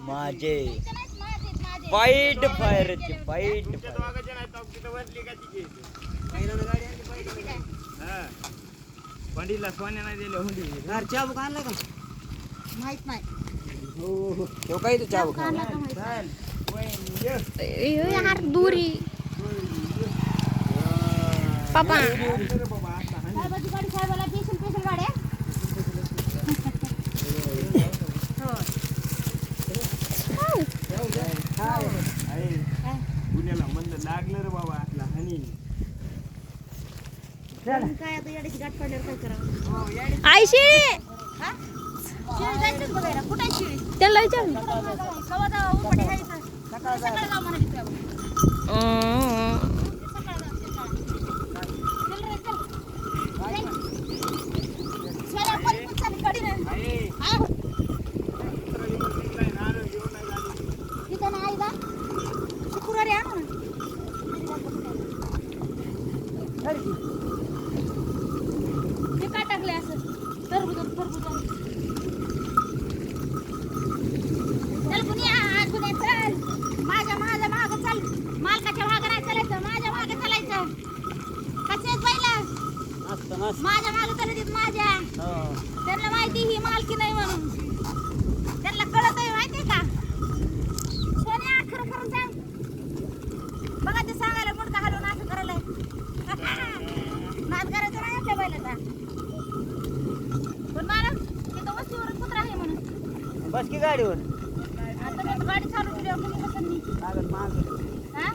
माझे. वाईट फायरचे वाईट तुमच्या हा पंडीला सोन्या नाही दिले. हुंडी चाबूक आणला का? माहीत नाही. तो काही तो चाबूक आणला? का माहीत नाही. यार दुरी. गाडी साहेबाला स्पेशल स्पेशल गाड्या पुण्याला म्हणलं लागलं रे बाबा आपला हनी मग काय आता येड्याची गाठ पडल्यावर काय करावं आयशी हा? शिळी जायचंच बघायला कुठे आहे शिळी त्यांना विचार कवा जावं उपटे घ्यायचं सकाळी जाऊ म्हणा तिथे आपण. सकाळी जाऊ, सकाळी. चल रे, चल. चल. सोन्या, पळी पण चालली गाडीनं. हा. तिथं नाही आईला. शुक्रवारी आणू ना. हे काय टाकले असं टरबूज टरबूज चल कुणी कुणी चल माझ्या माझ्या माग चल मालकाच्या माग नाही चालायचं माझ्या माग चालायचं कसे पहिला असतं ना माझ्या माग चालत माझ्या. त्यांना माहिती ही मालकी नाही म्हणून. त्यांना कळत आहे माहिती का सोन्या खरं खरं सांग. बघा ते सांगायला मुडका हलवून असं करायला नाद करायचं नाही आपल्या बैलाचा. पण मला तिथं वस्तीवर कुत्रा आहे म्हणून. बस की गाडीवर. आता मी गाडी चालू केल्यावर कुणी कसं नाही. लागत माग. हा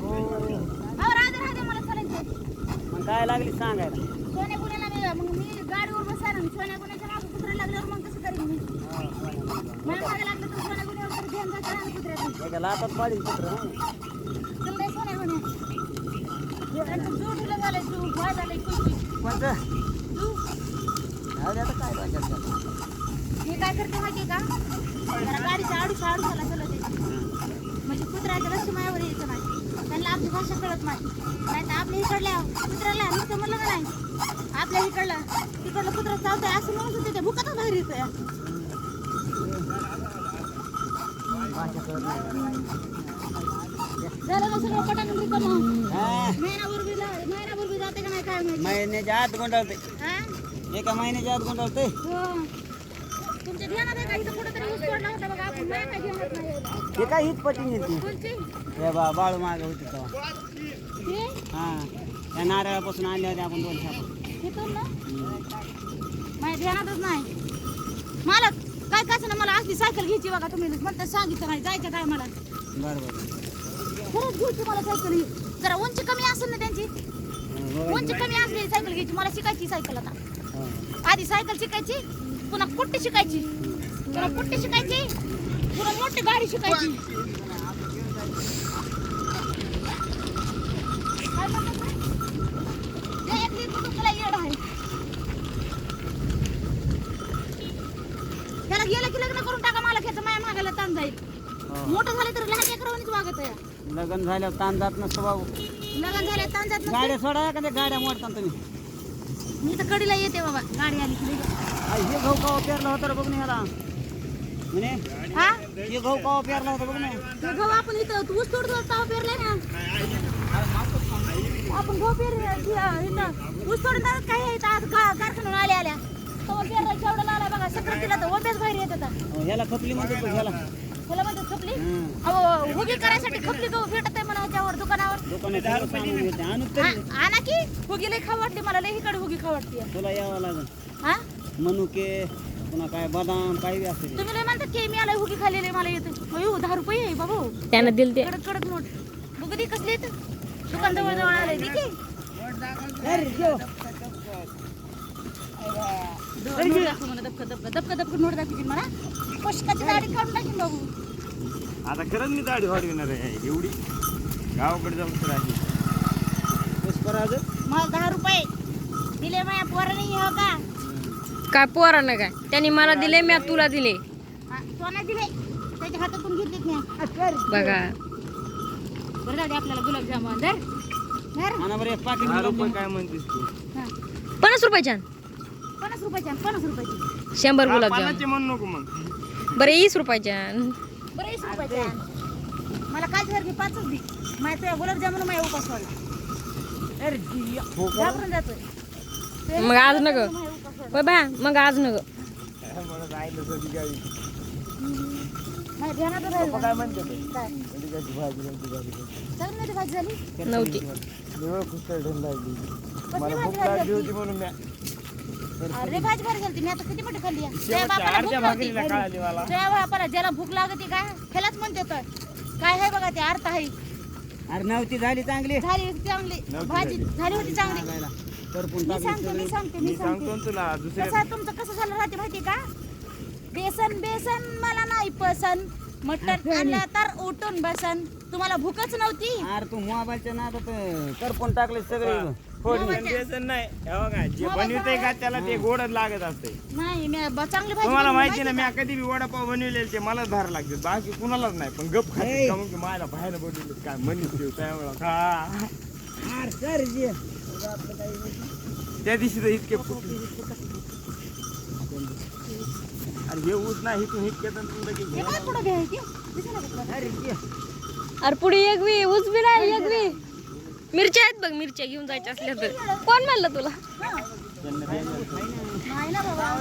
हो अहो राधे राधे मला चालायचं मग काय लागली सांगायला? सोन्या गुन्ह्याला मी मग मी गाडीवर बसणार आणि सोन्या गुन्ह्याच्या मागे कुत्रा लागल्यावर मग कसं करीन मी? मला मागे लागलं तर सोन्या गुन्ह्यावर तर ध्यान जातं आणि कुत्र्याचं. त्याच्या लातात पाडी कुत्र चल रे सोन्या गुन्ह्या त्यांचं जू ढिलं झालंय कोणतं? जाऊ दे आता काय वाजत मी काय करते माहिती का? जरा गाडीच्या आडूच्या आडूच्याला चलत येते म्हणजे कुत्र्याच्या लक्ष मायावर यायचं नाही. त्यांना आपली भाषा कळत नाही. नाही तर आपल्या इकडल्या कुत्र्याला नुसतं म्हणलं का नाही? आपल्या इकडलं तिकडलं कुत्रा चालतंय असं म्हणत होते ते भुकातच बाहेर येतोय. झालं ना सगळं पटांग रिकामं? महिनाभर बी ला- महिनाभर बी जाते का नाही काय माहिती? महिन्याच्या आत गुंडाळते. हा? एका महिन्याच्या आत गुंडाळते. हो. तुमच्या ध्यानात आहे का? इथं कुठेतरी ऊस तोडला होता बघा. आपण नाही काय नाही यायला. ते काय कोणची? हे बा बाळू माग होती तेव्हा. हे? हा त्या नारळापासून आणल्या होत्या आपण दोन छापा इथून ना माझ्या ध्यानातच नाही. मला काय कसं ना मला असली सायकल घ्यायची बघा. तुम्ही म्हणता सांगितलं नाही जायचं काय मला? बरं बरं. खरंच घ्यायची मला सायकल ही. जरा उंची कमी असेल ना त्यांची. हा, बघा. उंची कमी असली सायकल घ्यायची. मला शिकायची सायकल आता. हा. आधी सायकल शिकायची पुन्हा कुट्टी शिकायची पुन्हा कुट्टी शिकायची पुन्हा मोठी गाडी शिकायची. त्याला गेलं की लग्न करून टाका मला खेच माया मागायला ताण जाईल. मोठं झालं तर लहान लेकरावानीच वागत आहे लग्न झाल्यावर ताण जात नसतं बाबू लग्न झालं ताण जात नसतं. गाड्या सोडा का त्या गाड्या मोडता तुम्ही मी तर कडीला येते बाबा गाडी आली की लगेच. हे गहू कावा पेरला होता रे बघ ना ह्याला म्हणे हा? हे गहू कावा पेरला होता बघ ना? गहू आपण इथं ऊस तोडतो तेव्हा पेरले ना? आपण गहू पेर इथं ऊस तोडून काय आहे आज का- कारखान्यावर आल्या आल्या. तेव्हा पेरला केवढं लावला बघा सक्रातीला तर ओब्याच बाहेर येत होता. हो, ह्याला खपली म्हणतो ह्याला. त्याला म्हणतात खपली? हं. अहो हुगी करायसाठी खपली गहू भेटत आहे म्हणा ह्याच्यावर दुकानावर. आणू की. हुगी लई खाऊ वाटली मला लई इकडे हुगी खाऊ वाटते तुला यावं लागेल. हा? मनुके पुन्हा काय बदाम काही बी असते तुम्ही लई म्हणतात की मी आला हुगी खाल्लेली मला येते. अयो दहा रुपये आहे बाबू. त्यानं दिल ते. कडक कडक नोट. बघू दे कसली येत दुकान जवळ जवळ आलंय दे की. नोट दाखव मला दबका दबका दबका दबका नोट दाखवतील मला. पशकाची दाढी काढून टाकीन बाबू. आता खरंच मी दाढी वाढविणार आहे एवढी. गावाकडे जाऊन तर आहे. पुष्पराज मला दहा रुपये. दिले माझ्या पोराने हो का? काय पोरानं काय? त्यांनी मला दिले मी तुला दिले हा, सोना दिले त्याच्या हातातून घेतलीच नाही बघा. बरं आपल्याला गुलाबजामुन धर. धर. काय म्हणतेस तू? हा. पन्नास रुपयाच्या पन्नास रुपयाची आण, पन्नास रुपयाची. शंभर हा, गुलाबजाम. म्हणू नको मग. बरं वीस रुपयाच्या बरं वीस रुपयाची आण. मला काय सारखी पाचच दे. माझ्या तुझ्या गुलाबजामुन माझ्या उपास जातोय. मग आज वाढला. होय बा मग आज नव्हती. मी अरे भाजी भारी झाली मी आता किती मोठी खाल्ली आहे. बापाला भूक नव्हती. बापाला ज्याला भूक लागते काय? ह्यालाच म्हणते तर काय आहे बघा ते अर्थ आहे. अरे नव्हती झाली चांगली. झाली होती चांगली. भाजी झाली. होती चांगली. मी सांगते मी सांगते मी सांगतो तुला दुसऱ्या कसं तुमचं कसं झालं राहते माहिती का? बेसन बेसन मला नाही पसन मटण आणलं तर उठून बसन. तुम्हाला भूकच नव्हती? अरे तू मोबाईलच्या नादात करपून टाकले सगळे. बेसन नाही. हे बघा जे बनवते का त्याला ते गोडच लागत असते. नाही मी ब- चांगली भाजी तुम्हाला बनवली माहिती ना मी कधी बी वडापाव बनवलेले ते मलाच धार लागते बाकी कुणालाच नाही. पण गप खाते. का मग की मला बाहेर बनवले काय? म्हणत ठेव त्यामुळं खा अरे सर जे. त्या दिवशी तर इतके. अरे हे ऊस नाही इतके तू लगेच का? काय पुढं घ्यायची? दिसेना का तुला? अरे पुढे एक बी ऊस बी नाही एक बी. मिरच्या आहेत बघ मिरच्या घेऊन जायच्या असल्या तर. कोण म्हणलं तुला? नाही ना बाबा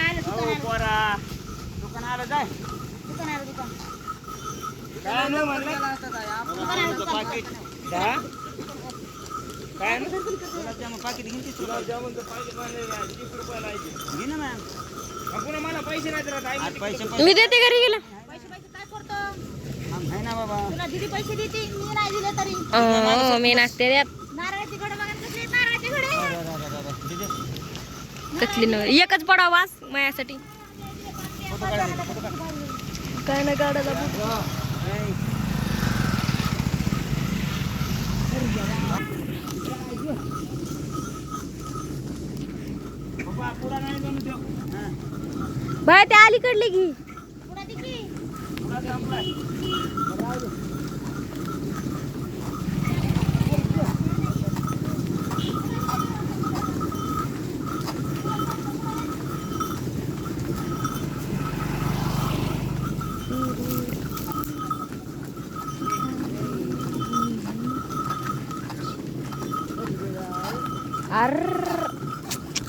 आलं हो दुकान आलं पोरा दुकान आलं जाय दुकान आलं दुकान काय नाही म्हणलं दुकान आलं दुकान दहा काय पाकिट घेऊन तीस. घे ना मॅम. पुन्हा मला पैसे नाही पैसे मी देते घरी गेला. पैसे पैसे काय करतो? आहे ना बाबा. तुला दिदी पैसे देते मी नाही दिले तरी. अं, मी नाचते त्यात नारळाची घडे बघा कशी आहेत नारळाची घडे. कसली न एकच पडा वास माझ्यासाठी. काय ना काढायला बाय त्या अलीकडली घे. पुढे